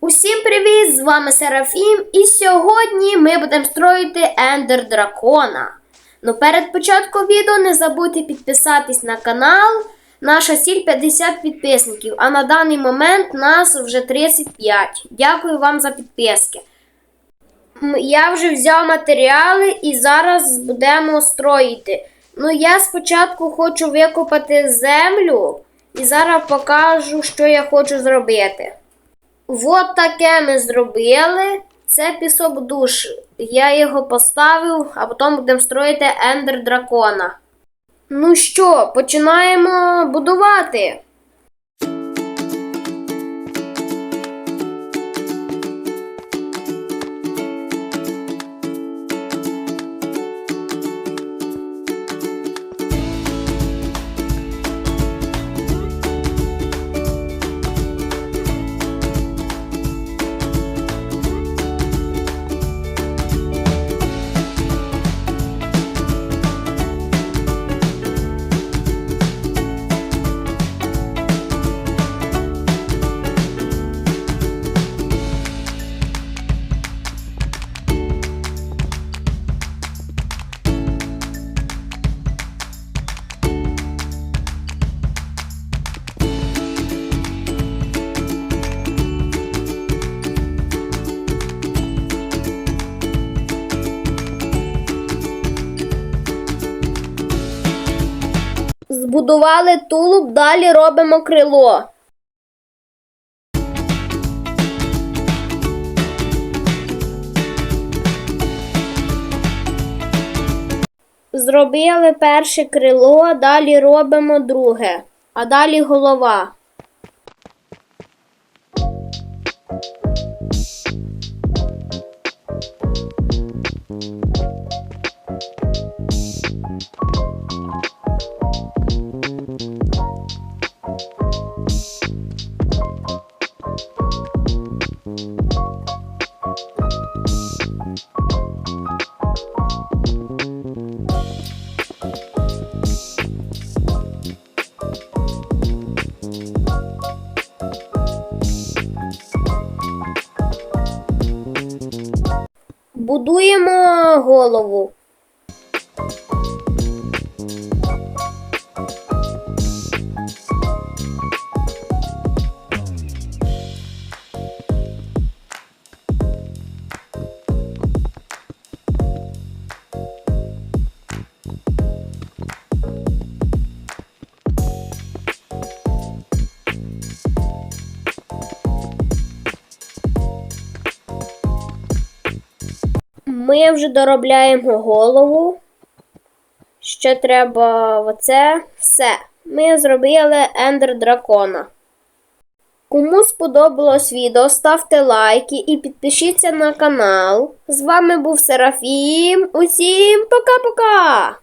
Усім привіт! З вами Серафім, і сьогодні ми будемо строїти Ендер Дракона. Ну перед початком відео не забудьте підписатись на канал. Наша ціль 50 підписників, а на даний момент нас вже 35. Дякую вам за підписки. Я вже взяв матеріали і зараз будемо строїти. Ну, я спочатку хочу викопати землю і зараз покажу, що я хочу зробити. От таке ми зробили. Це пісок душ. Я його поставив, а потім будемо строїти ендер дракона. Ну що, починаємо будувати. Збудували тулуб, далі робимо крило. Зробили перше крило, далі робимо друге, а далі голова. Будуємо голову. Ми вже доробляємо голову. Ще треба оце. Все. Ми зробили ендер дракона. Кому сподобалось відео, ставте лайки і підпишіться на канал. З вами був Серафім. Усім пока-пока!